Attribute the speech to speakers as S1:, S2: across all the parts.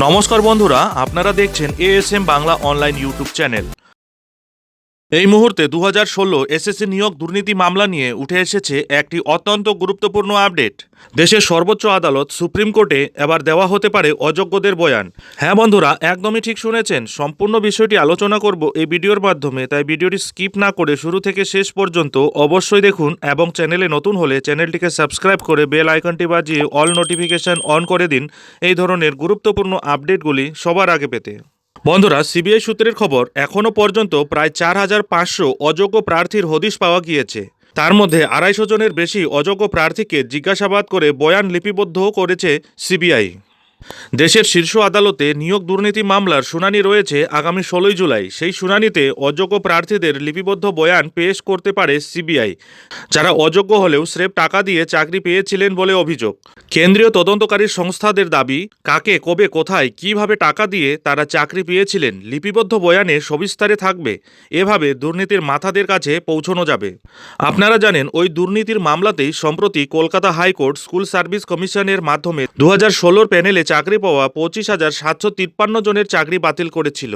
S1: নমস্কার বন্ধুরা আপনারা দেখছেন ASM Bangla online YouTube channel এই মুহূর্তে দু হাজার ষোলো এসএসসি নিয়োগ দুর্নীতি মামলা নিয়ে উঠে এসেছে একটি অত্যন্ত গুরুত্বপূর্ণ আপডেট। দেশের সর্বোচ্চ আদালত সুপ্রিম কোর্টে এবার দেওয়া হতে পারে অযোগ্যদের বয়ান। হ্যাঁ বন্ধুরা, একদমই ঠিক শুনেছেন। সম্পূর্ণ বিষয়টি আলোচনা করব এই ভিডিওর মাধ্যমে, তাই ভিডিওটি স্কিপ না করে শুরু থেকে শেষ পর্যন্ত অবশ্যই দেখুন এবং চ্যানেলে নতুন হলে চ্যানেলটিকে সাবস্ক্রাইব করে বেল আইকনটি বাজিয়ে অল নোটিফিকেশন অন করে দিন। এই ধরনের গুরুত্বপূর্ণ আপডেটগুলি সবার আগে পেতে। বন্ধুরা, সিবিআই সূত্রের খবর এখনও পর্যন্ত প্রায় চার হাজার পাঁচশো অযোগ্য প্রার্থীর হদিশ পাওয়া গিয়েছে। তার মধ্যে আড়াইশো জনের বেশি অযোগ্য প্রার্থীকে জিজ্ঞাসাবাদ করে বয়ান লিপিবদ্ধও করেছে সিবিআই। দেশের শীর্ষ আদালতে নিয়োগ দুর্নীতি মামলার শুনানি রয়েছে আগামী ষোলোই জুলাই। সেই শুনানিতে অযোগ্য প্রার্থীদের লিপিবদ্ধ বয়ান পেশ করতে পারে সিবিআই। যারা অযোগ্য হলেও স্রেফ টাকা দিয়ে চাকরি পেয়েছিলেন বলে অভিযোগ। কেন্দ্রীয় তদন্তকারী সংস্থাদের দাবি, কাকে, কবে, কোথায়, কীভাবে টাকা দিয়ে তারা চাকরি পেয়েছিলেন, লিপিবদ্ধ বয়ানে সবিস্তারে থাকবে, এভাবে দুর্নীতির মাথাদের কাছে পৌঁছানো যাবে। আপনারা জানেন, ওই দুর্নীতির মামলাতেই সম্প্রতি কলকাতা হাইকোর্ট স্কুল সার্ভিস কমিশনের মাধ্যমে দু হাজার ষোলোর প্যানেলে চাকরি পাওয়া পঁচিশ হাজার সাতশো তিপ্পান্ন জনের চাকরি বাতিল করেছিল।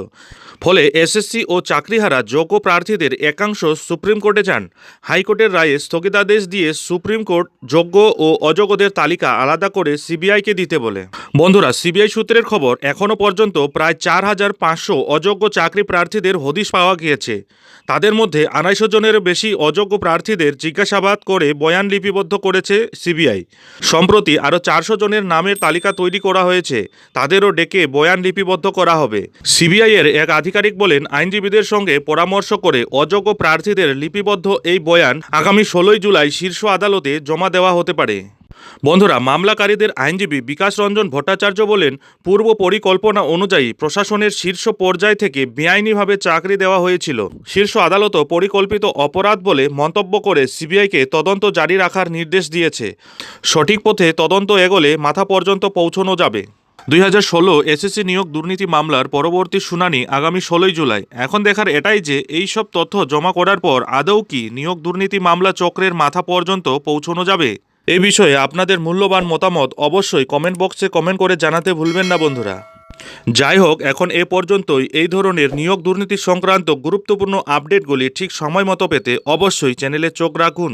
S1: ফলে এসএসসি ও চাকরিহারা যোগ্য প্রার্থীদের একাংশ সুপ্রিম কোর্টে যান। হাইকোর্টের রায়ে স্থগিতাদেশ দিয়ে সুপ্রিম কোর্ট যোগ্য ও অযোগ্যদের তালিকা আলাদা করে সিবিআইকে দিতে বলে। বন্ধুরা, সিবিআই সূত্রের খবর এখনও পর্যন্ত প্রায় চার হাজার পাঁচশো অযোগ্য চাকরি প্রার্থীদের হদিশ পাওয়া গিয়েছে। তাদের মধ্যে আড়াইশো জনের বেশি অযোগ্য প্রার্থীদের জিজ্ঞাসাবাদ করে বয়ান লিপিবদ্ধ করেছে সিবিআই। সম্প্রতি আরও চারশো জনের নামের তালিকা তৈরি করা হয়েছে। তাদেরও ডেকে বয়ান লিপিবদ্ধ করা হবে। সিবিআই এর এক আধিকারিক বলেন, আইনজীবীদের সঙ্গে পরামর্শ করে অযোগ্য প্রার্থীদের লিপিবদ্ধ এই বয়ান আগামী ষোলোই জুলাই শীর্ষ আদালতে জমা দেওয়া হতে পারে। বন্ধুরা, মামলাকারীদের আইনজীবী বিকাশ রঞ্জন ভট্টাচার্য বলেন, পূর্ব পরিকল্পনা অনুযায়ী প্রশাসনের শীর্ষ পর্যায় থেকে বেআইনিভাবে চাকরি দেওয়া হয়েছিল। শীর্ষ আদালতও পরিকল্পিত অপরাধ বলে মন্তব্য করে সিবিআইকে তদন্ত জারি রাখার নির্দেশ দিয়েছে। সঠিক পথে তদন্ত এগোলে মাথা পর্যন্ত পৌঁছানো যাবে। দুই হাজার ষোলো এসএসসি নিয়োগ দুর্নীতি মামলার পরবর্তী শুনানি আগামী ষোলোই জুলাই। এখন দেখার এটাই যে, এই সব তথ্য জমা করার পর আদৌ কি নিয়োগ দুর্নীতি মামলা চক্রের মাথা পর্যন্ত পৌঁছানো যাবে? এই বিষয়ে আপনাদের মূল্যবান মতামত অবশ্যই কমেন্ট বক্সে কমেন্ট করে জানাতে ভুলবেন না, বন্ধুরা। যাই হোক, এখন এ পর্যন্তই। এই ধরনের নিয়োগ দুর্নীতি সংক্রান্ত গুরুত্বপূর্ণ আপডেটগুলি ঠিক সময় মতো পেতে অবশ্যই চ্যানেলে চোখ রাখুন।